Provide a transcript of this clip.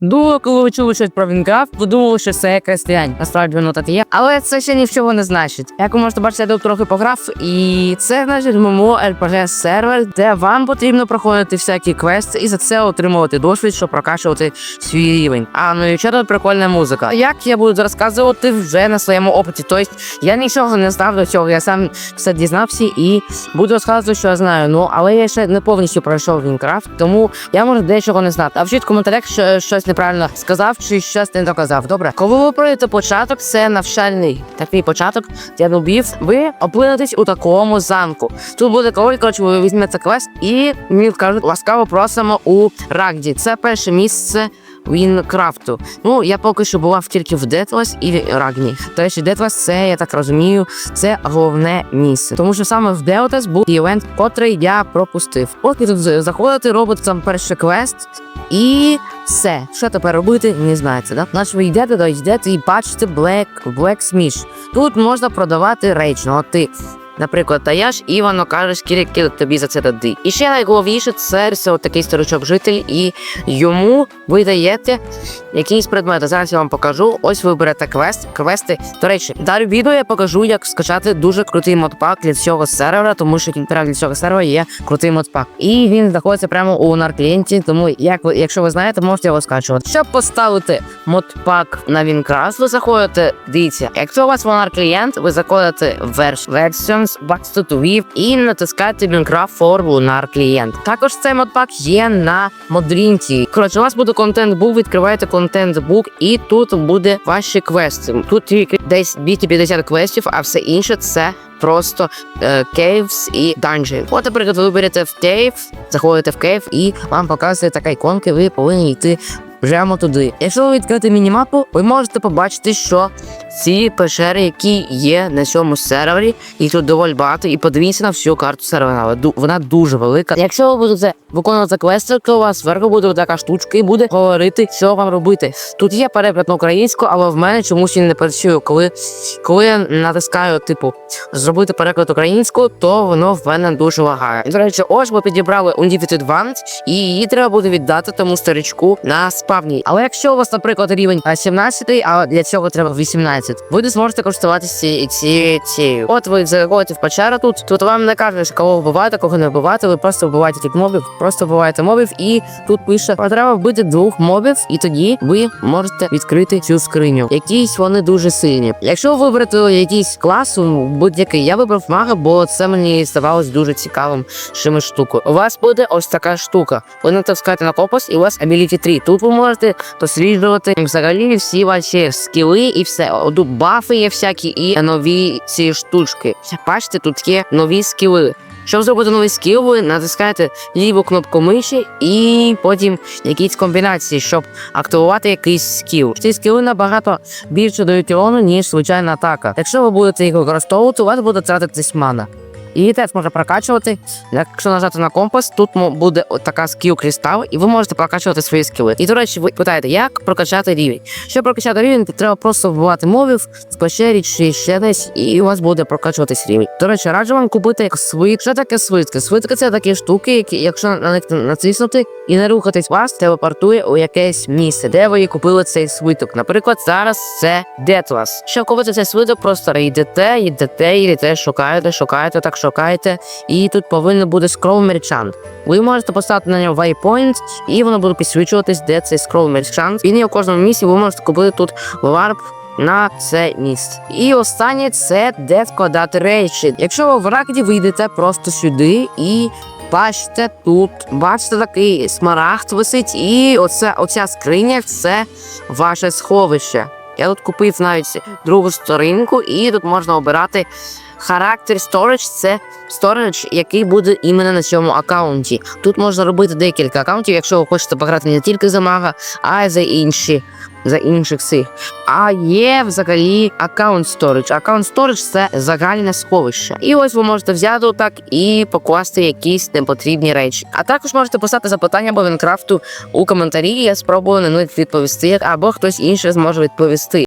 Думаю, коли чули щось про Вінкрафт, ви думали, що це якась. Насправді воно так є. Але це ще нічого не значить. Як ви можете бачити, я тут трохи пограв, і це значить ММО RPG сервер, де вам потрібно проходити всякі квести і за це отримувати досвід, щоб прокачувати свій рівень. А ну і ще тут прикольна музика. Як я буду розказувати вже на своєму опиті. Тобто я нічого не знав до цього, я сам все дізнався і буду розказувати, що я знаю. Ну але я ще не повністю пройшов Вінкрафт, тому я можу дечого не знати. А вчіть коментарях, що щось неправильно сказав чи щось не доказав. Добре, коли ви пройдете початок, це навчальний такий початок для нубів. Ви опинитесь у такому замку. Тут буде король, коротше, ви візьмете квест і мені кажуть, ласкаво просимо у Рагді. Це перше місце. Вінкрафту. Ну, я поки що була тільки в Детлас і Рагні. Тобто Детлас це, я так розумію, це головне місце. Тому що саме в Детлас був івент, котрий я пропустив. Ви тут заходите, робите там перший квест, і все. Що тепер робити, не знаєте, да? Значить, ви йдете, то йдете і бачите Black, Black Smith. Тут можна продавати речі. Ну, от ти Наприклад, таяш і воно каже, скільки тобі за це дади. І ще найголовніше це все такий старичок житель, і йому ви даєте якісь предмети. Зараз я вам покажу. Ось ви берете квест, квести. До речі, далі відео я покажу, як скачати дуже крутий модпак для цього сервера, тому що прямо для цього сервера є крутий модпак. І він знаходиться прямо у нарклієнті, тому як ви, якщо ви знаєте, можете його скачувати. Щоб поставити модпак на Вінкрас, ви заходите, дивіться, якщо у вас вонар клієнт, ви заходите в Version- Box to і натискаєте Minecraft for Lunar клієнт. Також цей модпак є на Модрінті. Коротше, у вас буде контент бук, відкриваєте контент бук, і тут буде ваші квести. Тут тільки десь 250 квестів, а все інше це. Просто кейвс і данжі. От, наприклад, ви берете в кейв, заходите в кейв і вам показує така іконка, ви повинні йти прямо туди. Якщо ви відкрити мінімапу, ви можете побачити, що ці печери, які є на цьому сервері, їх тут доволі багато, і подивіться на всю карту сервера. Вона дуже велика. Якщо ви будете виконувати квести, то у вас зверху буде така штучка і буде говорити, що вам робити. Тут є переклад на українську, але в мене чомусь він не працює. Коли, коли я натискаю, типу, зробити переклад українською, то воно в мене дуже лагає. До речі, ось ми підібрали Undefeated Wand, і її треба буде віддати тому старичку на спавні. Але якщо у вас, наприклад, рівень 17, а для цього треба 18, ви не зможете користуватися цією цією. От ви заходите в печеру тут. Тут вам не кажуть, кого вбивати, кого не вбивати. Ви просто вбиваєте тих мобів, просто вбиваєте мобів, і тут пише, треба вбити двох мобів, і тоді ви можете відкрити цю скриню. Якісь вони дуже сильні. Якщо ви виберете якийсь клас, будь-який, я вибрав мага, бо це мені здавалось дуже цікавим штукою. У вас буде ось така штука. Ви натискаєте на компас, і у вас Ability 3. Тут ви можете досліджувати взагалі всі ваші скіли і все. Тут бафи є всякі і нові ці штучки. Бачите, тут є нові скіли. Щоб зробити новий скіл, ви натискаєте ліву кнопку миші і потім якісь комбінації, щоб активувати якийсь скіл. Ці скіли набагато більше дають урону, ніж звичайна атака. Якщо ви будете їх використовувати, у вас буде тратитись мана. І теж може прокачувати. Якщо нажати на компас, тут буде така скіл кристал, і ви можете прокачувати свої скіли. І до речі, ви питаєте, як прокачати рівень? Щоб прокачати рівень, треба просто вбивати мовів в печері чи ще десь, і у вас буде прокачуватись рівень. До речі, раджу вам купити свит. Що таке свитки? Свитки це такі штуки, які, якщо на них натиснути і не рухатись вас, телепортує у якесь місце, де ви купили цей свиток. Наприклад, зараз це Детлас. Щоб купити цей свиток, просто йдете, йдете, йдете, шукаєте, шукаєте, так шукаєте, і тут повинен буде scroll merchant. Ви можете поставити на нього waypoint, і воно буде підсвічуватись, де цей scroll merchant. Він є у кожному місці, ви можете купити тут варп на це місце. І останнє це де вкладати речі. Якщо ви в ракеті вийдете просто сюди і. Бачите, тут бачите такий смарагд висить, і оце, оця скриня це ваше сховище. Я тут купив навіть другу сторінку, і тут можна обирати характер storage це storage, який буде іменно на цьому аккаунті. Тут можна робити декілька аккаунтів, якщо ви хочете пограти не тільки за мага, а й за інші. За інших цих. А є взагалі аккаунт storage. Аккаунт storage – це загальне сховище. І ось ви можете взяти отак і покласти якісь непотрібні речі. А також можете писати запитання по Вінкрафту у коментарі. Я спробую на них відповісти, або хтось інший зможе відповісти.